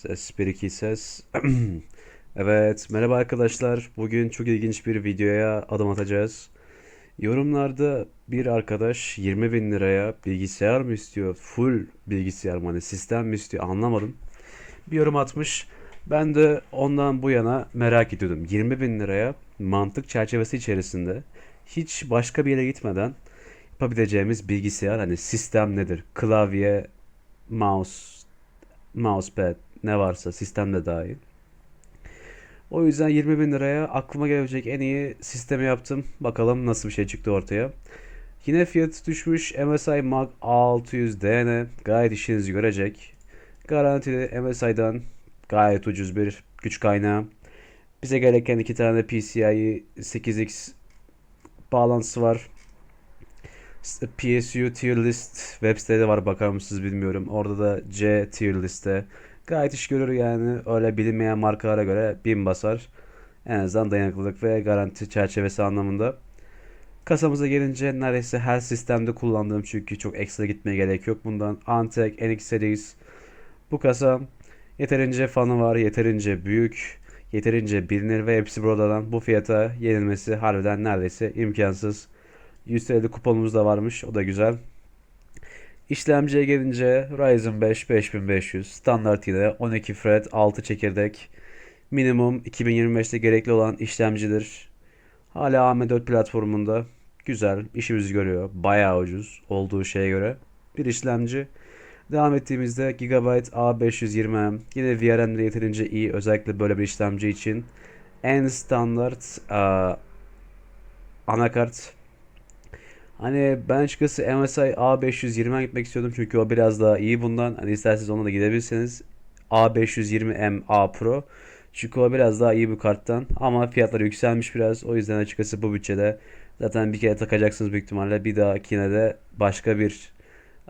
Ses 1 2 ses. Evet, merhaba arkadaşlar. Bugün çok ilginç bir videoya adım atacağız. Yorumlarda bir arkadaş 20 bin liraya bilgisayar mı istiyor? Full bilgisayar mı? Hani sistem mi istiyor? Anlamadım. Bir yorum atmış. Ben de ondan bu yana merak ediyordum. 20 bin liraya mantık çerçevesi içerisinde hiç başka bir yere gitmeden yapabileceğimiz bilgisayar hani sistem nedir? Klavye, mouse, mousepad ne varsa sistemde dahil. O yüzden 20 bin liraya aklıma gelebilecek en iyi sistemi yaptım. Bakalım nasıl bir şey çıktı ortaya. Yine fiyatı düşmüş MSI Mag A600 DN gayet işinizi görecek. Garantili MSI'dan gayet ucuz bir güç kaynağı. Bize gereken iki tane PCIe 8X bağlantısı var. PSU tier list web sitede var bakar mısınız bilmiyorum. Orada da C tier liste. Gayet iş görür yani öyle bilinmeyen markalara göre bin basar. En azından dayanıklılık ve garanti çerçevesi anlamında. Kasamıza gelince neredeyse her sistemde kullandığım çünkü çok ekstra gitmeye gerek yok bundan. Antec NX Series bu kasa yeterince fanı var, yeterince büyük, yeterince bilinir ve hepsi buradan bu fiyata yenilmesi harbiden neredeyse imkansız. 100 TL kuponumuz da varmış. O da güzel. İşlemciye gelince Ryzen 5 5500 standart yine 12 thread 6 çekirdek minimum 2025'te gerekli olan işlemcidir. Hala AM4 platformunda güzel işimizi görüyor. Bayağı ucuz olduğu şeye göre bir işlemci. Devam ettiğimizde Gigabyte A520M yine VRM'de yeterince iyi özellikle böyle bir işlemci için en standart aa, anakart Hani ben açıkçası MSI A520'e gitmek istiyordum çünkü o biraz daha iyi bundan. Hani isterseniz ona da gidebilirsiniz. A520M A Pro. Çünkü o biraz daha iyi bir karttan. Ama fiyatları yükselmiş biraz. O yüzden açıkçası bu bütçede zaten bir kere takacaksınız büyük ihtimalle. Bir dahakine de başka bir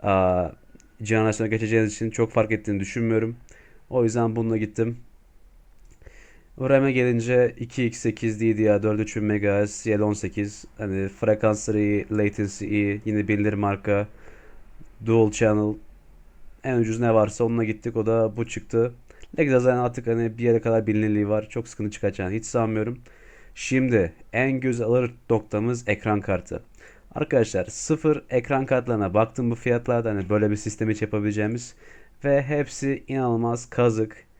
a, jenerasyona geçeceğiniz için çok fark ettiğini düşünmüyorum. O yüzden bununla gittim. RAM'e gelince 2x8 DDR4 3000 MHz, YL18 hani frekansları iyi, latency iyi, yine bilinir marka, dual channel en ucuz ne varsa onunla gittik o da bu çıktı. Ne güzel zaten artık hani bir yere kadar bilinirliği var. Çok sıkıntı çıkacağını hiç sanmıyorum. Şimdi en göz alır noktamız ekran kartı. Arkadaşlar sıfır ekran kartlarına baktım bu fiyatlarda hani böyle bir sistem hiç yapabileceğimiz ve hepsi inanılmaz kazık.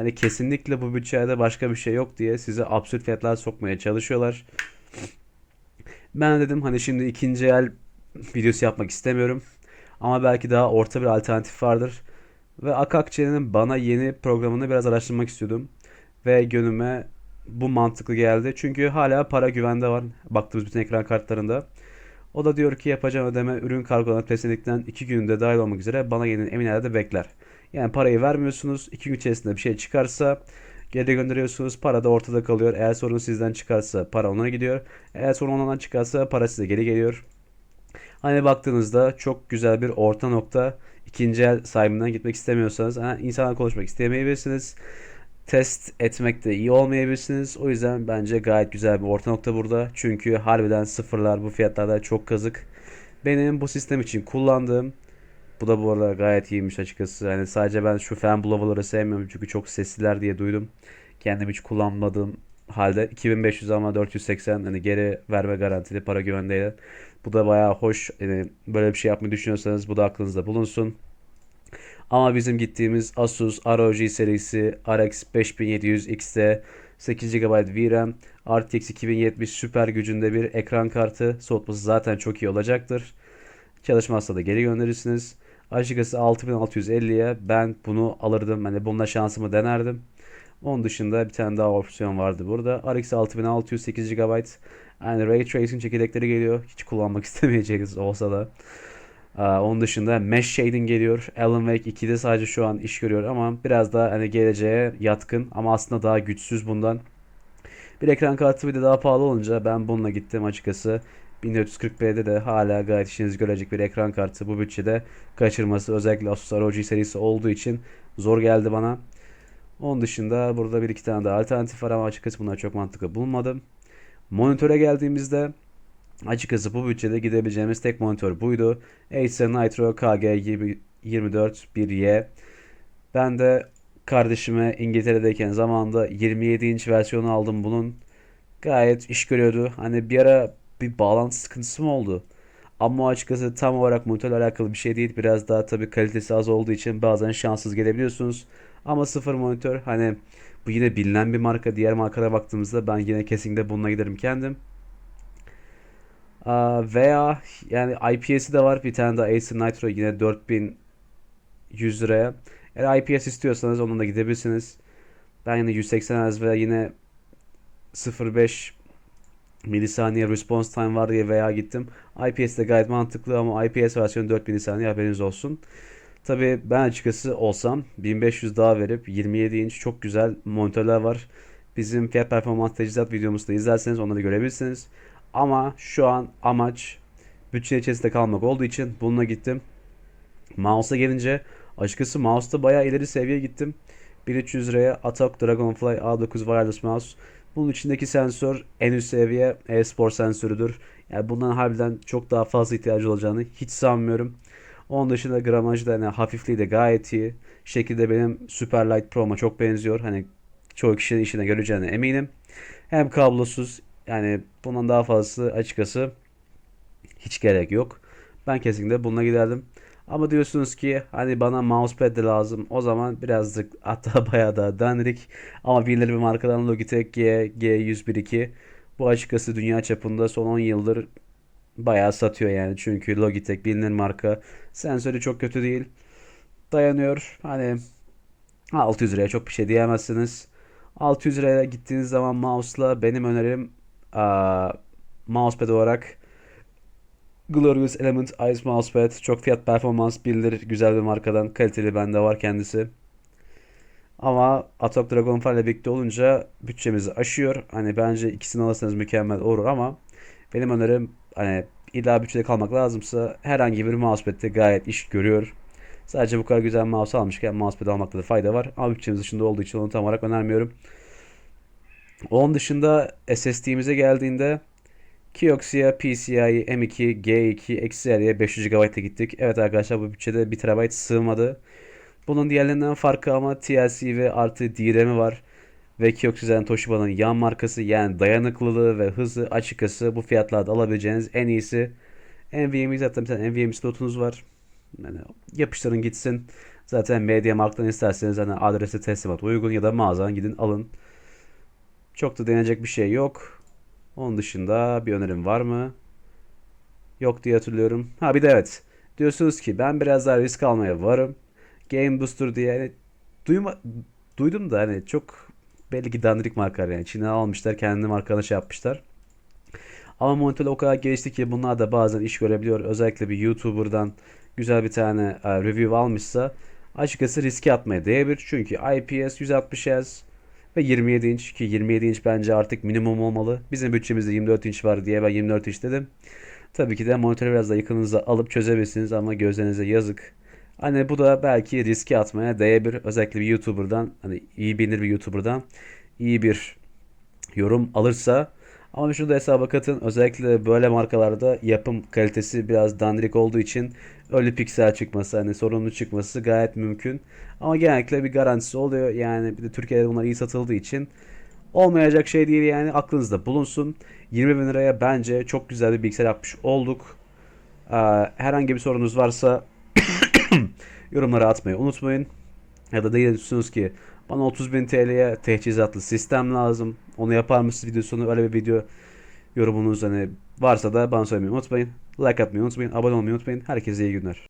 Hani kesinlikle bu bütçede başka bir şey yok diye size absürt fiyatlar sokmaya çalışıyorlar. Ben dedim hani şimdi ikinci el videosu yapmak istemiyorum. Ama belki daha orta bir alternatif vardır. Ve Akakçe'nin bana yeni programını biraz araştırmak istiyordum. Ve gönlüme bu mantıklı geldi. Çünkü hala para güvende var. Baktığımız bütün ekran kartlarında. O da diyor ki yapacağım ödeme ürün kargolanıp teslimlikten 2 günde dahil olmak üzere bana yeni emin de bekler. Yani parayı vermiyorsunuz. 2 gün içerisinde bir şey çıkarsa geri gönderiyorsunuz. Para da ortada kalıyor. Eğer sorun sizden çıkarsa para ona gidiyor. Eğer sorun ondan çıkarsa para size geri geliyor. Hani baktığınızda çok güzel bir orta nokta. İkinci el sahibinden gitmek istemiyorsanız yani insanlarla konuşmak istemeyebilirsiniz. Test etmek de iyi olmayabilirsiniz. O yüzden bence gayet güzel bir orta nokta burada. Çünkü harbiden sıfırlar bu fiyatlarda çok kazık. Benim bu sistem için kullandığım bu da bu arada gayet iyiymiş açıkçası. Yani sadece ben şu fan blower'ları sevmiyorum çünkü çok sesliler diye duydum. Kendim hiç kullanmadığım halde 2500 ama 480 hani geri verme garantili para güvendeyle. Bu da bayağı hoş. Yani böyle bir şey yapmayı düşünüyorsanız bu da aklınızda bulunsun. Ama bizim gittiğimiz Asus ROG serisi RX 5700 XT 8 GB VRAM RTX 2070 süper gücünde bir ekran kartı soğutması zaten çok iyi olacaktır. Çalışmazsa da geri gönderirsiniz. Açıkçası 6650'ye ben bunu alırdım. Hani bununla şansımı denerdim. Onun dışında bir tane daha opsiyon vardı burada. RX 6600 8 GB. Yani Ray Tracing çekirdekleri geliyor. Hiç kullanmak istemeyeceğiniz olsa da. Aa, onun dışında Mesh Shading geliyor. Alan Wake 2'de sadece şu an iş görüyor ama biraz daha hani geleceğe yatkın ama aslında daha güçsüz bundan. Bir ekran kartı bir de daha pahalı olunca ben bununla gittim açıkçası. 1440p'de de hala gayet işinizi görecek bir ekran kartı bu bütçede kaçırması özellikle Asus ROG serisi olduğu için zor geldi bana. Onun dışında burada bir iki tane daha alternatif var ama açıkçası bunlar çok mantıklı bulmadım. Monitöre geldiğimizde açıkçası bu bütçede gidebileceğimiz tek monitör buydu. Acer Nitro KG 24 1Y. Ben de kardeşime İngiltere'deyken zamanında 27 inç versiyonu aldım bunun. Gayet iş görüyordu. Hani bir ara bir bağlantı sıkıntısı mı oldu? Ama açıkçası tam olarak monitörle alakalı bir şey değil. Biraz daha tabii kalitesi az olduğu için bazen şanssız gelebiliyorsunuz. Ama sıfır monitör hani bu yine bilinen bir marka. Diğer markalara baktığımızda ben yine kesinlikle bununla giderim kendim. Veya yani IPS'i de var. Bir tane de Acer Nitro yine 4100 liraya. Eğer IPS istiyorsanız onunla gidebilirsiniz. Ben yine 180 Hz ve yine 0.5 milisaniye response time var diye veya gittim. IPS de gayet mantıklı ama IPS versiyonu 4 milisaniye haberiniz olsun. Tabii ben açıkçası olsam 1500 daha verip 27 inç çok güzel monitörler var. Bizim fiyat performans teçhizat videomuzda izlerseniz onları görebilirsiniz. Ama şu an amaç bütçe içerisinde kalmak olduğu için bununla gittim. Mouse'a gelince açıkçası mouse'da bayağı ileri seviyeye gittim. 1300 liraya Atok Dragonfly A9 Wireless Mouse. Bunun içindeki sensör en üst seviye e-spor sensörüdür. Yani bundan harbiden çok daha fazla ihtiyacı olacağını hiç sanmıyorum. Onun dışında gramajı da hani hafifliği de gayet iyi. Şekilde benim Superlight Pro'ma çok benziyor. Hani çoğu kişinin işine göreceğine eminim. Hem kablosuz yani bundan daha fazlası açıkçası hiç gerek yok. Ben kesinlikle bununla giderdim. Ama diyorsunuz ki hani bana mousepad de lazım. O zaman birazcık hatta bayağı da dandik ama bilinir bir markadan Logitech G, G101.2 bu açıkçası dünya çapında son 10 yıldır bayağı satıyor yani. Çünkü Logitech bilinir marka. Sensörü çok kötü değil. Dayanıyor. Hani 600 liraya çok bir şey diyemezsiniz. 600 liraya gittiğiniz zaman mouse'la benim önerim aa, mousepad olarak Glorious Element Ice Mousepad. Çok fiyat performans bilir. Güzel bir markadan. Kaliteli bende var kendisi. Ama Atok Dragonfly ile birlikte olunca bütçemizi aşıyor. Hani bence ikisini alırsanız mükemmel olur ama benim önerim hani illa bütçede kalmak lazımsa herhangi bir mousepad'de gayet iş görüyor. Sadece bu kadar güzel mouse almışken mousepad almakta da fayda var. Ama bütçemiz dışında olduğu için onu tam olarak önermiyorum. Onun dışında SSD'mize geldiğinde Kioxia PCIe M2 G2 XLR'ye 500 GB'a gittik. Evet arkadaşlar bu bütçede 1 TB sığmadı. Bunun diğerlerinden farkı ama TLC ve artı DRAM'i var. Ve Kioxia'nın Toshiba'nın yan markası yani dayanıklılığı ve hızı açıkçası bu fiyatlarda alabileceğiniz en iyisi. NVMe zaten bir tane NVMe slotunuz var. Yani yapıştırın gitsin. Zaten MediaMarkt'tan isterseniz hani adresi teslimat uygun ya da mağazadan gidin alın. Çok da deneyecek bir şey yok. Onun dışında bir önerim var mı? Yok diye hatırlıyorum. Ha bir de evet. Diyorsunuz ki ben biraz daha risk almaya varım. Game Booster diye yani duyma, duydum da hani çok belli ki dandirik markalar yani. Çin'e almışlar kendi markalarına şey yapmışlar. Ama monitör o kadar gelişti ki bunlar da bazen iş görebiliyor. Özellikle bir YouTuber'dan güzel bir tane e, review almışsa açıkçası riske atmaya değebilir. Çünkü IPS 160 Hz ve 27 inç ki 27 inç bence artık minimum olmalı. Bizim bütçemizde 24 inç var diye ben 24 inç dedim. Tabii ki de monitörü biraz da yakınınıza alıp çözebilirsiniz ama gözlerinize yazık. Hani bu da belki riske atmaya değebilir. Özellikle bir YouTuber'dan hani iyi bilinir bir YouTuber'dan iyi bir yorum alırsa ama şunu da hesaba katın. Özellikle böyle markalarda yapım kalitesi biraz dandirik olduğu için öyle piksel çıkması hani sorunlu çıkması gayet mümkün. Ama genellikle bir garantisi oluyor. Yani bir de Türkiye'de bunlar iyi satıldığı için olmayacak şey değil yani aklınızda bulunsun. 20 bin liraya bence çok güzel bir bilgisayar yapmış olduk. Ee, herhangi bir sorunuz varsa yorumlara atmayı unutmayın. Ya da diyorsunuz ki bana 30.000 TL'ye teçhizatlı sistem lazım. Onu yapar mısınız video sonu öyle bir video yorumunuz hani varsa da bana söylemeyi unutmayın. Like atmayı unutmayın. Abone olmayı unutmayın. Herkese iyi günler.